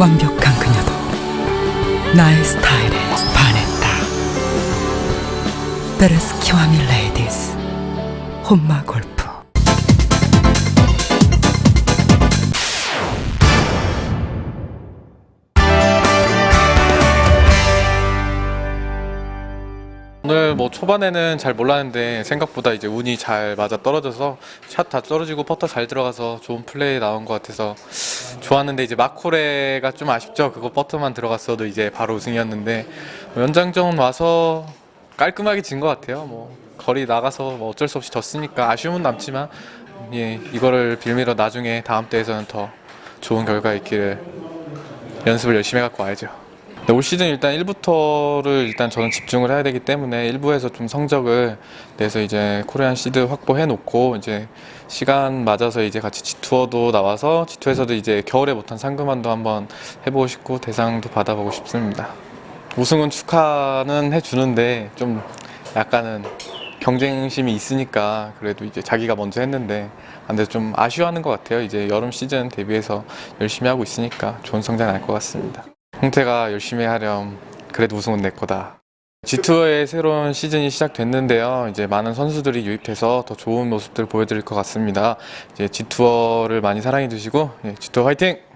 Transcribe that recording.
완벽한 그녀도 나의 스타일에 반했다. 베르스키와미 레이디스 혼마 골프 오늘 뭐 초반에는 잘 몰랐는데 생각보다 이제 운이 잘 맞아 떨어져서 샷 다 떨어지고 퍼터 잘 들어가서 좋은 플레이 나온 것 같아서 좋았는데 이제 마코레가 좀 아쉽죠. 그거 퍼터만 들어갔어도 이제 바로 우승이었는데 뭐 연장전 와서 깔끔하게 진 것 같아요. 뭐 거리 나가서 뭐 어쩔 수 없이 졌으니까 아쉬움은 남지만 예 이거를 빌미로 나중에 다음 대회에서는 더 좋은 결과 있기를 연습을 열심히 해갖고 와야죠. 네, 올 시즌 일단 1부터를 일단 저는 집중을 해야 되기 때문에 1부에서 좀 성적을 내서 이제 코리안 시드 확보해 놓고 이제 시간 맞아서 이제 같이 G투어도 나와서 G투에서도 이제 겨울에 못한 상금왕도 한번 해보고 싶고 대상도 받아보고 싶습니다. 우승은 축하는 해주는데 좀 약간은 경쟁심이 있으니까 그래도 이제 자기가 먼저 했는데 근데 좀 아쉬워하는 것 같아요. 이제 여름 시즌 대비해서 열심히 하고 있으니까 좋은 성적 날것 같습니다. 홍태가 열심히 하렴. 그래도 우승은 내 거다. G2의 새로운 시즌이 시작됐는데요. 이제 많은 선수들이 유입돼서 더 좋은 모습들 보여드릴 것 같습니다. 이제 G2를 많이 사랑해 주시고, 예, G2 화이팅!